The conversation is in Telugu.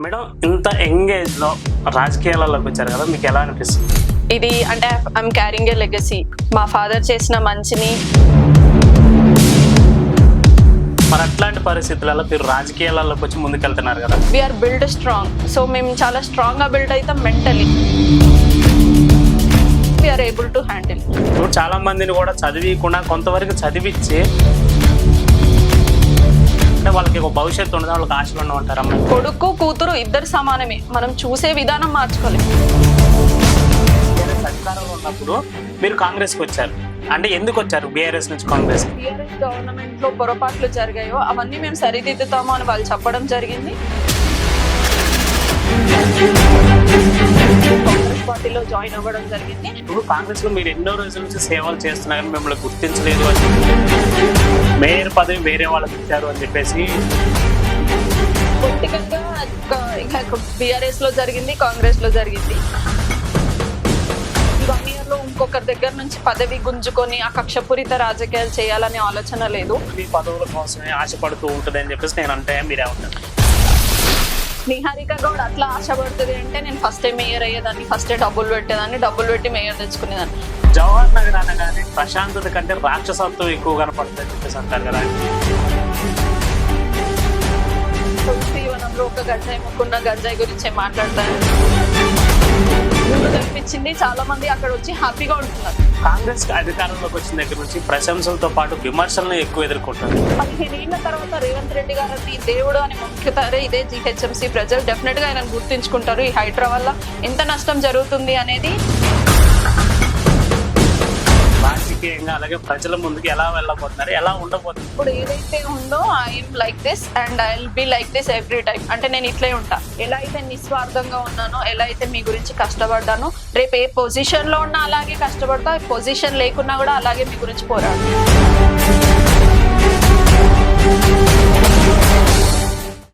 మేడం ఇంత యంగ్ ఏజ్లో రాజకీయాలలోకి వచ్చారు కదా మీకు ఎలా అనిపిస్తుంది? ఇది అంటే ఐఎమ్ క్యారింగ్ ఏ లెగసీ మా ఫాదర్ చేసిన మంచిని. మరి అట్లాంటి పరిస్థితులలో మీరు రాజకీయాలలోకి వచ్చి ముందుకెళ్తున్నారు కదా. వీఆర్ బిల్డ్ స్ట్రాంగ్ సో మేము చాలా స్ట్రాంగ్గా బిల్డ్ అవుతాం mentally we are able to handle ఇప్పుడు చాలా మందిని కూడా చదివికుండా కొంతవరకు చదివిచ్చి వాళ్ళకి ఒక భవిష్యత్తు ఉండదు వాళ్ళకి ఆశలు ఉండమంటారు కొడుకు కూతురు ఇద్దరు సమానమే. మనం చూసే విధానం మార్చుకోలేము అధికారంలో ఉన్నప్పుడు మీరు కాంగ్రెస్కి వచ్చారు. అంటే ఎందుకు వచ్చారు బీఆర్ఎస్ నుంచి కాంగ్రెస్ టీఆర్ఎస్ గవర్నమెంట్లో పొరపాట్లు జరిగాయో అవన్నీ మేము సరిదిద్దుతాము అని వాళ్ళు చెప్పడం జరిగింది. కాంగ్రెస్ పార్టీలో జాయిన్ అవ్వడం జరిగింది. ఇప్పుడు కాంగ్రెస్లో మీరు ఎన్నో రోజుల నుంచి సేవలు చేస్తున్నా కానీ మిమ్మల్ని గుర్తించలేదు అని. పదవి వేరే వాళ్ళకి ఇచ్చారు అని చెప్పేసి. గా ఇంకా బీఆర్ఎస్లో జరిగింది కాంగ్రెస్లో జరిగింది. వన్ ఇయర్లో ఇంకొకరి దగ్గర నుంచి పదవి గుంజుకొని ఆ కక్షపూరిత రాజకీయాలు చేయాలనే ఆలోచన లేదు. మీ పదవుల కోసమే ఆశపడుతూ ఉంటుంది అని చెప్పేసి నేను అంటే మీరే ఉంటారు నిహారిక గౌడ్ అట్లా ఆశపడుతుంది అంటే నేను ఫస్ట్ మేయర్ అయ్యేదాన్ని ఫస్ట్ డబ్బులు పెట్టేదాన్ని డబ్బులు పెట్టి మేయర్ తెచ్చుకునేదాన్ని. జవహర్ నగర్ అనగానే ప్రశాంతత కంటే రాక్షసత్వం ఎక్కువ కనపడుతుంది చెప్పేసి అంటారు కదా. తులసి వనంలో ఒక గంజాయి ముక్కున్న గంజాయి గురించే మాట్లాడతాను. కనిపించింది చాలా మంది అక్కడ వచ్చి హ్యాపీగా ఉంటున్నారు. కాంగ్రెస్ అధికారంలోకి వచ్చిన దగ్గర నుంచి ప్రశంసలతో పాటు విమర్శలను ఎక్కువ ఎదుర్కొంటుంది పదిహేను ఏళ్ళ తర్వాత రేవంత్ రెడ్డి గారిని దేవుడు అని మొక్కుతారే ఇదే జిహెచ్ఎంసీ ప్రజలు. డెఫినెట్గా ఆయన గుర్తించుకుంటారు ఈ హైడ్రా వల్ల. ఎంత నష్టం జరుగుతుంది అనేది రాజకీయంగా అలాగే ప్రజల ముందుకు ఎలా వెళ్ళబోతున్నారు ఎలా ఉండబోతున్నారు? ఇప్పుడు ఏదైతే ఉందో I'm like this and I will be like this every time అంటే నేను ఇట్లే ఉంటా. ఎలా అయితే నిస్వార్థంగా ఉన్నానో ఎలా అయితే మీ గురించి కష్టపడ్డానో రేపు ఏ పొజిషన్లో ఉన్నా అలాగే కష్టపడతా పొజిషన్ లేకున్నా కూడా అలాగే మీ గురించి పోరాడు.